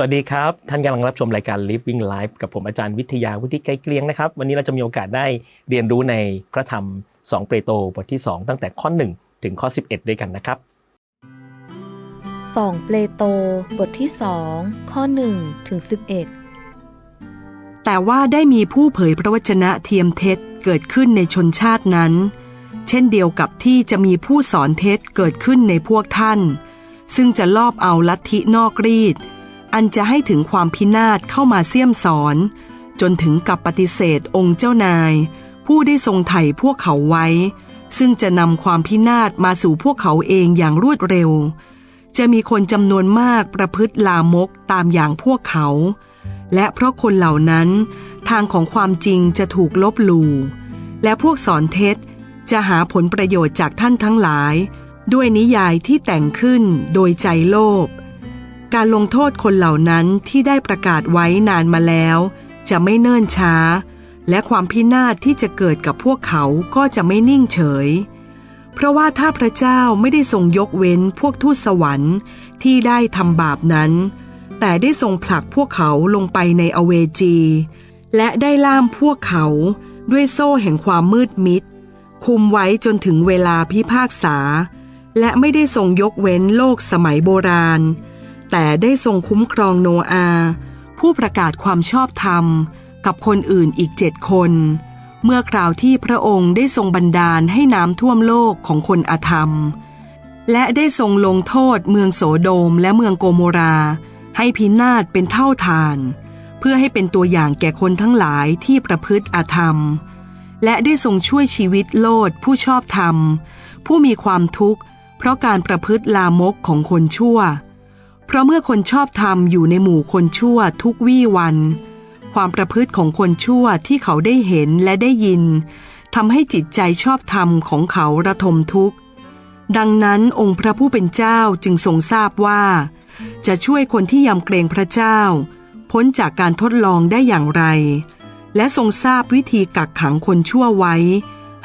วัสดีครับ ท่านกำลังรับชมรายการ Living Life กับผมอาจารย์วิทยาวุฒิไกลเกลียงนะครับ วันนี้เราจะมีโอกาสได้เรียนรู้ในพระธรรม 2 เปโตรบทที่ 2 ตั้งแต่ข้อ 1 ถึงข้อ 11 ด้วยกันนะครับ 2 เปโตรบทที่ 2 ข้อ 1 ถึง 11 แต่ว่าได้มีผู้เผยพระวจนะเทียมเท็จเกิดขึ้นในชนชาตินั้น เช่นเดียวกับที่จะมีผู้สอนเท็จเกิดขึ้นในพวกท่าน ซึ่งจะลอบเอาลัทธินอกรีด อันจะให้ถึงความพินาศเข้ามาเสี่ยมสอน จนถึงกับปฏิเสธองค์เจ้านาย ผู้ได้ทรงไถ่พวกเขาไว้ ซึ่งจะนำความพินาศมาสู่พวกเขาเองอย่างรวดเร็ว จะมีคนจำนวนมากประพฤติลามกตามอย่างพวกเขา และเพราะคนเหล่านั้น ทางของความจริงจะถูกลบหลู่และพวกสอนเท็จจะหาผลประโยชน์จากท่านทั้งหลาย ด้วยนิยายที่แต่งขึ้นโดยใจโลภ การลงโทษคนเหล่านั้นที่ได้ประกาศไว้นานมาแล้ว จะไม่เนิ่นช้า และความพินาศที่จะเกิดกับพวกเขาก็จะไม่นิ่งเฉย เพราะว่าถ้าพระเจ้าไม่ได้ทรงยกเว้นพวกทูตสวรรค์ที่ได้ทำบาปนั้น แต่ได้ทรงผลักพวกเขาลงไปในอเวจี และได้ล่ามพวกเขาด้วยโซ่แห่งความมืดมิด คุมไว้จนถึงเวลาพิพากษา และไม่ได้ทรงยกเว้นโลกสมัยโบราณ แต่ได้ทรงคุ้มครองโนอา ผู้ประกาศความชอบธรรมกับคนอื่นอีกเจ็ดคน เมื่อคราวที่พระองค์ได้ทรงบันดาลให้น้ำท่วมโลกของคนอธรรม และได้ทรงลงโทษเมืองโสโดมและเมืองโกโมรา ให้พินาศเป็นเท่าทาน เพื่อให้เป็นตัวอย่างแก่คนทั้งหลายที่ประพฤติอธรรม และได้ทรงช่วยชีวิตโลดผู้ชอบธรรม ผู้มีความทุกข์ เพราะการประพฤติลามกของคนชั่ว เพราะเมื่อคนชอบธรรมอยู่ในหมู่คนชั่วทุกวี่วัน ความประพฤติของคนชั่วที่เขาได้เห็นและได้ยินทำให้จิตใจชอบธรรมของเขาระทมทุกข์ ดังนั้นองค์พระผู้เป็นเจ้าจึงทรงทราบว่า จะช่วยคนที่ยำเกรงพระเจ้า พ้นจากการทดลองได้อย่างไร และทรงทราบวิธีกักขังคนชั่วไว้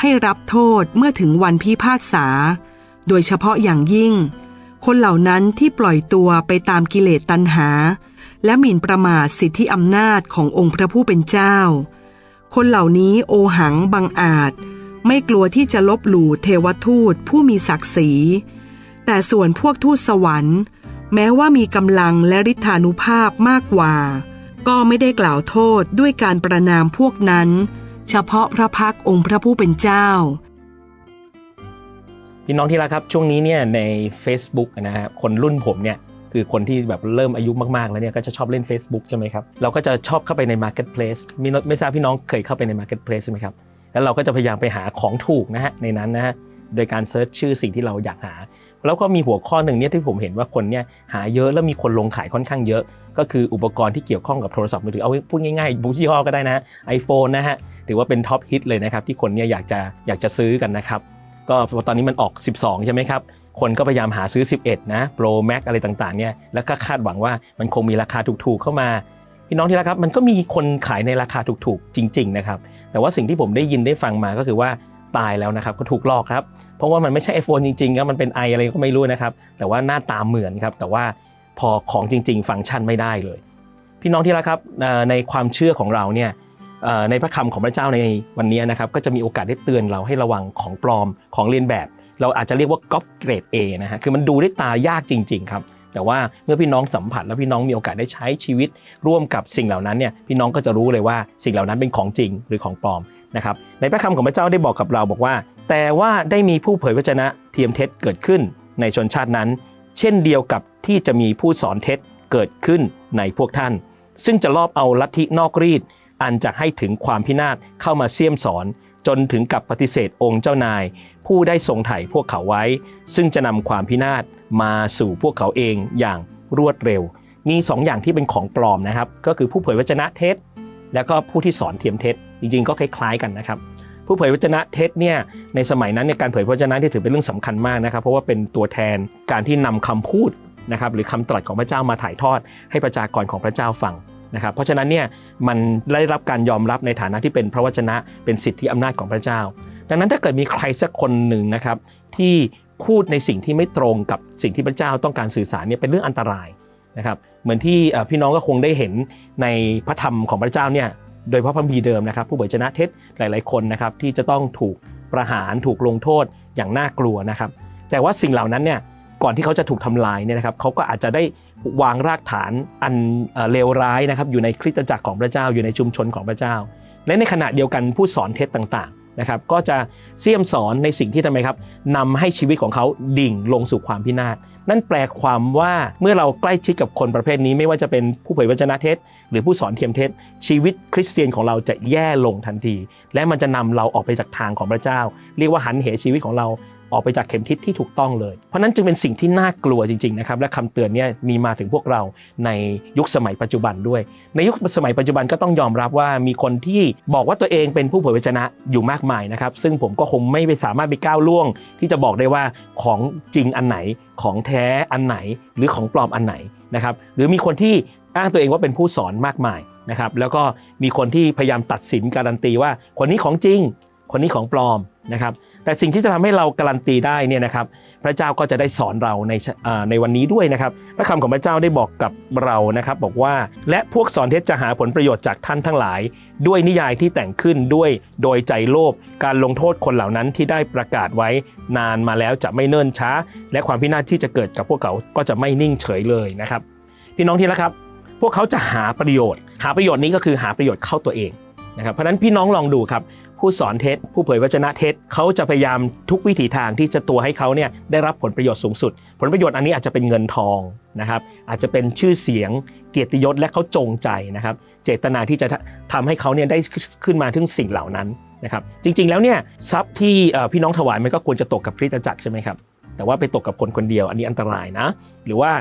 ให้รับโทษเมื่อถึงวันพิพากษา โดยเฉพาะอย่างยิ่ง คนเหล่านั้นที่ปล่อยตัวไปตามกิเลสตัณหา และหมิ่นประมาทสิทธิอำนาจขององค์พระผู้เป็นเจ้า คนเหล่านี้โอหังบังอาจ ไม่กลัวที่จะลบหลู่เทวทูตผู้มีศักดิ์ศรี แต่ส่วนพวกทูตสวรรค์ แม้ว่ามีกำลังและฤทธานุภาพมากกว่า ก็ไม่ได้กล่าวโทษด้วยการประนามพวกนั้น เฉพาะพระพักองค์พระผู้เป็นเจ้า พี่น้องที่รักครับช่วงนี้เนี่ยใน Facebook นะฮะคนรุ่นผมเนี่ยคือคนที่แบบเริ่มอายุมากๆ แล้วเนี่ยก็จะชอบเล่น Facebook ใช่ไหมครับเราก็จะชอบเข้าไปใน Marketplace มีไม่ทราบพี่น้องเคยเข้าไปใน Marketplace ใช่ไหมครับแล้วเราก็จะพยายามไปหาของถูกนะฮะในนั้นนะฮะโดยการเซิร์ชชื่อสิ่งที่เราอยากหา แล้วก็มีหัวข้อหนึ่งเนี่ยที่ผมเห็นว่าคนเนี่ยหาเยอะแล้วมีคนลงขายค่อนข้างเยอะ ก็คืออุปกรณ์ที่เกี่ยวข้องกับโทรศัพท์มือถือเอาพูดง่ายๆบุยี่ห้อก็ได้นะไอโฟนนะฮะถือว่าเป็นท็อปฮิตเลยนะครับที่คนเนี่ยอยากจะอยากจะซื้อกันนะครับ ก็ตอนนี้มันออก 12 ใช่ไหมครับ คนก็พยายามหาซื้อ 11 นะ Pro Max อะไรต่างๆ เนี่ย แล้วก็คาดหวังว่ามันคงมีราคาถูกๆ เข้ามา พี่น้องที่รักครับ มันก็มีคนขายในราคาถูกๆ จริง ๆ นะครับ แต่ว่าสิ่งที่ผมได้ยินได้ฟังมาก็คือว่าตายแล้วนะครับ ก็ถูกหลอกครับ เพราะว่ามันไม่ใช่ iPhone จริงๆครับมันเป็นไออะไรก็ไม่รู้นะครับ แต่ว่าหน้าตาเหมือนครับ แต่ว่าพอของจริง ๆ ฟังก์ชันไม่ได้เลย พี่น้องที่รักครับ ในความเชื่อของเราเนี่ย ในพระคำของพระเจ้าในวันนี้นะครับก็จะมีโอกาสได้เตือนเราให้ระวังของปลอมของเลียนแบบ เราอาจจะเรียกว่าก๊อปเกรด A นะฮะคือมันดูด้วยตายากจริง ๆ ครับ แต่ว่าเมื่อพี่น้องสัมผัสแล้วพี่น้องมีโอกาสได้ใช้ชีวิต ร่วมกับสิ่งเหล่านั้นเนี่ยพี่น้องก็จะรู้เลยว่าสิ่งเหล่านั้นเป็นของจริงหรือของปลอมนะครับในพระคำของพระเจ้าได้บอกกับเราบอกว่า แต่ว่าได้มีผู้เผยวจนะเทียมเท็จเกิดขึ้นในชนชาตินั้น เช่นเดียวกับที่จะมีผู้สอนเท็จเกิดขึ้นในพวกท่าน ซึ่งจะลอบเอาลัทธินอกรีด อันจะให้ถึงความพินาศเข้ามาเสี่ยมสอน จนถึงกับปฏิเสธองค์เจ้านาย ผู้ได้ทรงไถ่พวกเขาไว้ ซึ่งจะนำความพินาศมาสู่พวกเขาเองอย่างรวดเร็ว มี2ออย่างที่เป็นของปลอมนะครับ ก็คือผู้เผยวจนะเท็จ แล้วก็ผู้ที่สอนเทียมเท็จ จริงๆ ก็คล้ายๆกันนะครับผู้เผยวจนะเท็จเนี่ยในสมัยนั้นในการเผยพระวจนะที่ถือเป็นเรื่องสำคัญมากนะครับ เพราะว่าเป็นตัวแทนการที่นำคำพูดนะครับหรือคำตรัสของพระเจ้ามาถ่ายทอดให้ประชากรของพระเจ้าฟัง นะครับเพราะฉะนั้นเนี่ยมันได้รับการยอมรับในฐานะที่เป็นพระวจนะเป็นสิทธิอำนาจของพระเจ้า ดังนั้นถ้าเกิดมีใครสักคนหนึ่งนะครับที่พูดในสิ่งที่ไม่ตรงกับสิ่งที่พระเจ้าต้องการสื่อสารเนี่ยเป็นเรื่องอันตรายนะครับเหมือนที่พี่น้องก็คงได้เห็นในพระธรรมของพระเจ้าเนี่ยโดยพระพัมภีร์เดิมนะครับ ผู้เผยชนะเท็จหลาย ๆ คนนะครับที่จะต้องถูกประหารถูกลงโทษอย่างน่ากลัวนะครับ แต่ว่าสิ่งเหล่านั้นเนี่ย ก่อนที่เขาจะถูกทำลายเนี่ยนะครับเขาก็อาจจะได้วางรากฐานอันเลวร้ายนะครับอยู่ในคริสตจักรของพระเจ้าอยู่ในชุมชนของพระเจ้า และในขณะเดียวกันผู้สอนเท็จต่างๆนะครับก็จะเสี่ยมสอนในสิ่งที่ทำไมครับนำให้ชีวิตของเขาดิ่งลงสู่ความพินาศนั่นแปลความว่าเมื่อเราใกล้ชิดกับคนประเภทนี้ไม่ว่าจะเป็นผู้เผยพระชนะเท็จหรือผู้สอนเทียมเท็จชีวิตคริสเตียนของเราจะแย่ลงทันที และมันจะนำเราออกไปจากทางของพระเจ้า เรียกว่าหันเหชีวิตของเรา ออกไปจากเข็มทิศที่ถูกต้องเลย เพราะนั้นจึงเป็นสิ่งที่น่ากลัวจริงๆนะครับและคำเตือนเนี่ยมีมาถึงพวกเราในยุคสมัยปัจจุบันด้วย ในยุคสมัยปัจจุบันก็ต้องยอมรับว่ามีคนที่บอกว่าตัวเองเป็นผู้เผยพระชนะอยู่มากมายนะครับซึ่งผมก็คงไม่ไปสามารถไปก้าวล่วง ที่จะบอกได้ว่าของจริงอันไหนของแท้อันไหนหรือของปลอมอันไหนนะครับหรือมีคนที่อ้างตัวเองว่าเป็นผู้สอนมากมายนะครับแล้วก็มีคนที่พยายามตัดสินการันตีว่า คนนี้ของจริง คนนี้ของปลอมนะครับ แต่สิ่งที่จะทำให้เราการันตีได้เนี่ยนะครับพระเจ้าก็จะได้สอนเราในในวันนี้ด้วยนะครับพระคำของพระเจ้าได้บอกกับเรานะครับ บอกว่าและพวกสอนเท็จจะหาผลประโยชน์จากท่านทั้งหลาย ด้วยนิยายที่แต่งขึ้นด้วยโดยใจโลภการลงโทษคนเหล่านั้นที่ได้ประกาศไว้นานมาแล้วจะไม่เนิ่นช้า และความพินาศที่จะเกิดกับพวกเขาก็จะไม่นิ่งเฉยเลยนะครับ พี่น้องที่รักครับ พวกเขาจะหาประโยชน์ หาประโยชน์นี้ก็คือหาประโยชน์เข้าตัวเองนะครับเพราะนั้นพี่น้องลองดูครับ ผู้สอนเท็จ ผู้เผยวจนะเท็จเขาจะพยายามทุกวิถีทางที่จะตัวให้เขาเนี่ยได้รับผลประโยชน์สูงสุด ผลประโยชน์อันนี้อาจจะเป็นเงินทองนะครับ อาจจะเป็นชื่อเสียงเกียรติยศและเขาจงใจนะครับ เจตนาที่จะทำให้เขาเนี่ยได้ขึ้นมาถึงสิ่งเหล่านั้นนะครับ จริงๆแล้วเนี่ยทรัพย์ที่พี่น้องถวายมันก็ควรจะตกกับคริสตจักรใช่ไหมครับแต่ว่าไปตกกับคนคนเดียวอันนี้อันตรายนะ หรือว่า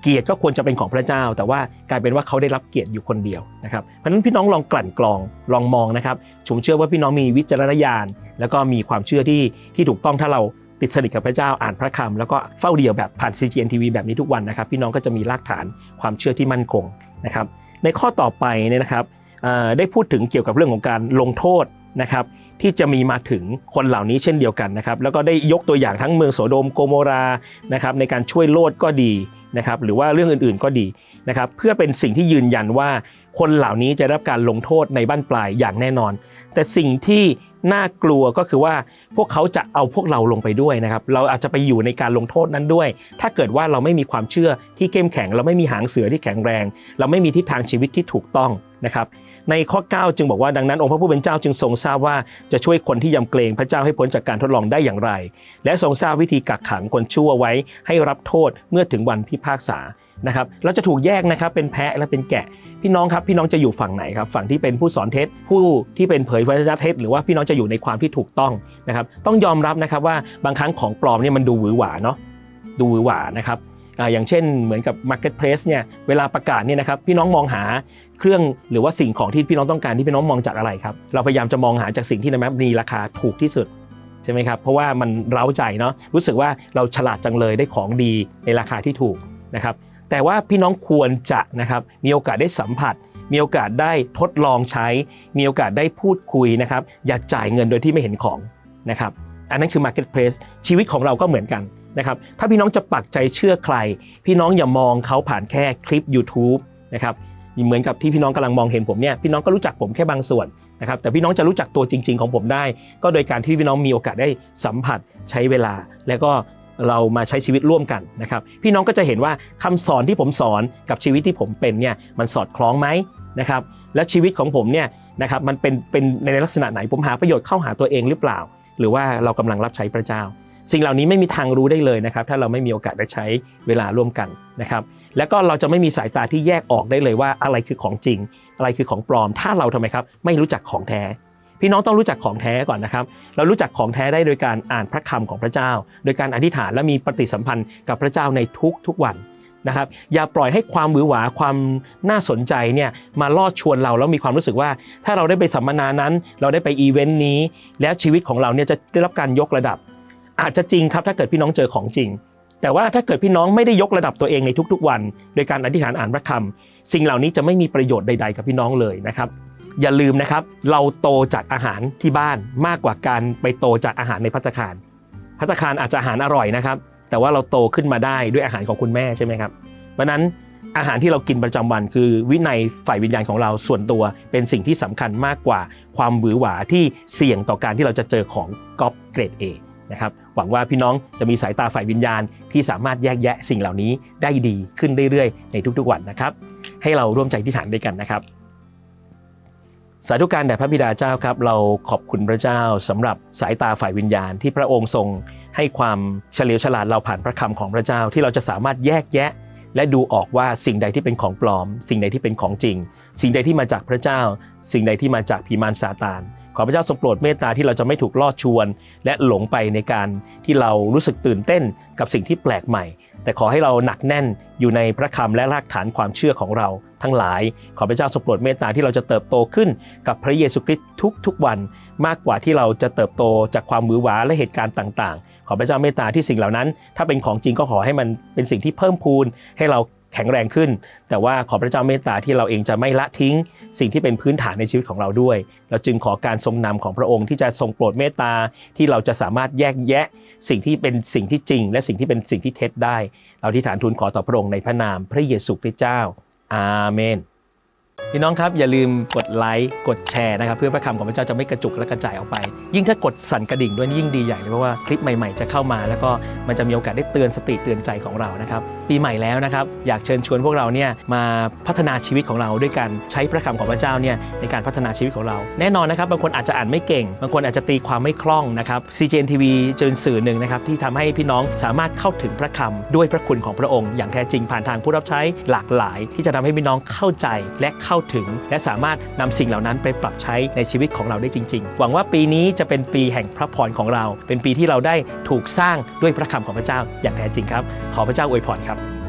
เกียรติก็ควรจะเป็นของพระเจ้า แต่ว่ากลายเป็นว่าเขาได้รับเกียรติอยู่คนเดียวนะครับเพราะฉะนั้นพี่น้องลองกลั่นกรองลองมองนะครับผมเชื่อว่าพี่น้องมีวิจารณญาณ แล้วก็มีความเชื่อที่ที่ถูกต้องถ้าเราติดสนิทกับพระเจ้าอ่านพระคำแล้วก็เฝ้าเดียวแบบผ่าน CGN TV แบบนี้ทุกวันนะครับ พี่น้องก็จะมีรากฐานความเชื่อที่มั่นคงนะครับ ในข้อต่อไปเนี่ยนะครับได้พูดถึงเกี่ยวกับเรื่องของการลงโทษนะครับที่จะมีมาถึงคนเหล่านี้เช่นเดียวกันนะครับ แล้วก็ได้ยกตัวอย่างทั้งเมืองโสโดมโกโมรานะครับในการช่วยโลดก็ดี นะครับหรือว่าเรื่องอื่นๆก็ดีนะครับเพื่อเป็นสิ่งที่ยืนยันว่าคนเหล่านี้จะรับการลงโทษในบ้านปลายอย่างแน่นอน แต่สิ่งที่น่ากลัวก็คือว่าพวกเขาจะเอาพวกเราลงไปด้วยนะครับ เราอาจจะไปอยู่ในการลงโทษนั้นด้วย ถ้าเกิดว่าเราไม่มีความเชื่อที่เข้มแข็ง เราไม่มีหางเสือที่แข็งแรง เราไม่มีทิศทางชีวิตที่ถูกต้องนะครับ ในข้อ 9 จึงบอกว่าดังนั้นองค์พระผู้เป็นเจ้าจึงทรงทราบว่าจะช่วยคนที่ยำเกรงพระเจ้าให้พ้นจากการทดลองได้อย่างไร และทรงทราบวิธีกักขังคนชั่วไว้ให้รับโทษเมื่อถึงวันพิพากษานะครับเราจะถูกแยกนะครับเป็นแพะและเป็นแกะ พี่น้องครับพี่น้องจะอยู่ฝั่งไหนครับฝั่งที่เป็นผู้สอนเท็จผู้ที่เป็นเผยพระชนะเท็จหรือว่าพี่น้องจะอยู่ในความที่ถูกต้องนะครับต้องยอมรับนะครับว่าบางครั้งของปลอมเนี่ยมันดูหวือหวาเนาะดูหวือหวานะครับ อย่างเช่นเหมือนกับ Marketplace เนี่ยเวลาประกาศเนี่ยนะครับพี่น้องมองหาเครื่องหรือว่าสิ่งของที่พี่น้องต้องการที่พี่น้องมองจากอะไรครับเราพยายามจะมองหาจากสิ่งที่ในแมปมีราคาถูกที่สุดใช่ไหมครับเพราะว่ามันเร้าใจเนาะรู้สึกว่าเราฉลาดจังเลยได้ของดีในราคาที่ถูกนะครับแต่ว่าพี่น้องควรจะนะครับมีโอกาสได้สัมผัส มีโอกาสได้ทดลองใช้ มีโอกาสได้พูดคุยนะครับอย่าจ่ายเงินโดยที่ไม่เห็นของนะครับอันนั้นคือ Marketplace ชีวิตของเราก็เหมือนกัน นะครับถ้าพี่น้องจะปักใจเชื่อใคร พี่น้องอย่ามองเขาผ่านแค่คลิป YouTube นะครับเหมือนกับที่พี่น้องกำลังมองเห็นผมเนี่ยพี่น้องก็รู้จักผมแค่บางส่วนนะครับแต่พี่น้องจะรู้จักตัวจริง ๆ ของผมได้ ก็โดยการที่พี่น้องมีโอกาสได้สัมผัสใช้เวลา แล้วก็เรามาใช้ชีวิตร่วมกันนะครับพี่น้องก็จะเห็นว่าคำสอนที่ผมสอนกับชีวิตที่ผมเป็นเนี่ยมันสอดคล้องไหมนะครับและชีวิตของผมเนี่ยนะครับมันเป็นเป็นในลักษณะไหนผมหาประโยชน์เข้าหาตัวเองหรือเปล่า หรือว่าเรากำลังรับใช้พระเจ้า สิ่งเหล่านี้ไม่มีทางรู้ได้เลยนะครับ ถ้าเราไม่มีโอกาสได้ใช้เวลาร่วมกันนะครับแล้วก็เราจะไม่มีสายตาที่แยกออกได้เลยว่าอะไรคือของจริง อะไรคือของปลอม ถ้าเราทำไมครับ ไม่รู้จักของแท้ พี่น้องต้องรู้จักของแท้ก่อนนะครับ เรารู้จักของแท้ได้โดยการอ่านพระคำของพระเจ้า โดยการอธิษฐานและมีปฏิสัมพันธ์กับพระเจ้าในทุกทุกวันนะครับ อย่าปล่อยให้ความหวือหวาความน่าสนใจเนี่ยมาล่อชวนเราแล้วมีความรู้สึกว่า ถ้าเราได้ไปสัมมนานั้น เราได้ไปอีเวนต์นี้ แล้วชีวิตของเราเนี่ยจะได้รับการยกระดับ อาจจะจริงครับถ้าเกิดพี่น้องเจอของจริง แต่ว่าถ้าเกิดพี่น้องไม่ได้ยกระดับตัวเองในทุกๆวัน โดยการอธิษฐานอ่านพระคำสิ่งเหล่านี้จะไม่มีประโยชน์ใด ๆ กับพี่น้องเลยนะครับ อย่าลืมนะครับ เราโตจากอาหารที่บ้านมากกว่าการไปโตจากอาหารในพัตตาคารพัตตาคารอาจจะอาหารอร่อยนะครับ แต่ว่าเราโตขึ้นมาได้ด้วยอาหารของคุณแม่ใช่ไหมครับเพราะนั้นอาหารที่เรากินประจำวันคือวินัยฝ่ายวิญญาณของเราส่วนตัวเป็นสิ่งที่สำคัญมากกว่าความหวือหวาที่เสี่ยงต่อการที่เราจะเจอของก๊อปเกรด A นะครับหวังว่าพี่น้องจะมีสายตาฝ่ายวิญญาณที่สามารถแยกแยะสิ่งเหล่านี้ได้ดีขึ้นเรื่อยๆ ในทุกๆวันนะครับ ให้เราร่วมใจที่ฐานด้วยกันนะครับสาธุการแด่พระบิดาเจ้าครับ เราขอบคุณพระเจ้าสำหรับสายตาฝ่ายวิญญาณที่พระองค์ทรงให้ความเฉลียวฉลาดเราผ่านพระคำของพระเจ้าที่เราจะสามารถแยกแยะ และดูออกว่าสิ่งใดที่เป็นของปลอม สิ่งใดที่เป็นของจริง สิ่งใดที่มาจากพระเจ้า สิ่งใดที่มาจากผีมารซาตาน พระเจ้าทรงโปรดเมตตาที่เราจะไม่ถูกลอดชวน และหลงไปในการที่เรารู้สึกตื่นเต้นกับสิ่งที่แปลกใหม่ แต่ขอให้เราหนักแน่นอยู่ในพระคำและรากฐานความเชื่อของเราทั้งหลาย ขอพระเจ้าทรงโปรดเมตตาที่เราจะเติบโตขึ้นกับพระเยซูคริสต์ทุกๆวัน มากกว่าที่เราจะเติบโตจากความมือหวาและเหตุการณ์ต่าง ๆ ขอพระเจ้าเมตตาที่สิ่งเหล่านั้น ถ้าเป็นของจริงก็ขอให้มันเป็นสิ่งที่เพิ่มพูนให้เรา แข็งแรงขึ้น แต่ว่าขอพระเจ้าเมตตาที่เราเองจะไม่ละทิ้ง สิ่งที่เป็นพื้นฐานในชีวิตของเราด้วย เราจึงขอการทรงนำของพระองค์ที่จะทรงโปรดเมตตาที่เราจะสามารถแยกแยะ สิ่งที่เป็นสิ่งที่จริง และสิ่งที่เป็นสิ่งที่เท็จได้ เราที่ฐานทูลขอต่อพระองค์ในพระนามพระเยซูคริสต์เจ้า อาเมน พี่น้องครับอย่าลืมกดไลค์กดแชร์นะครับ เพื่อพระคำของพระเจ้าจะไม่กระจุกและกระจายออกไป ยิ่งถ้ากดสั่นกระดิ่งด้วยนี่ยิ่งดีใหญ่เลยเพราะว่าคลิปใหม่ๆ จะเข้ามา แล้วก็มันจะมีโอกาสได้เตือนสติเตือนใจของเรานะครับปีใหม่แล้วนะครับอยากเชิญชวนพวกเราเนี่ยมาพัฒนาชีวิตของเราด้วยการใช้พระคำของพระเจ้าเนี่ยในการพัฒนาชีวิตของเรา แน่นอนนะครับบางคนอาจจะอ่านไม่เก่ง บางคนอาจจะตีความไม่คล่องนะครับ CGN TV จะเป็นสื่อหนึ่งนะครับที่ทำให้พี่น้องสามารถเข้าถึงพระคำด้วยพระคุณของพระองค์ อย่างแท้จริงผ่านทางผู้รับใช้หลากหลาย ที่จะทำให้พี่น้องเข้าใจและเข้าถึง และสามารถนำสิ่งเหล่านั้นไปปรับใช้ในชีวิตของเราได้จริง ๆ หวังว่าปีนี้จะเป็นปีแห่งพระพรของเรา เป็นปีที่เราได้ถูกสร้างด้วยพระคำของพระเจ้าอย่างแท้จริงครับ ขอพระเจ้าอวยพรครับ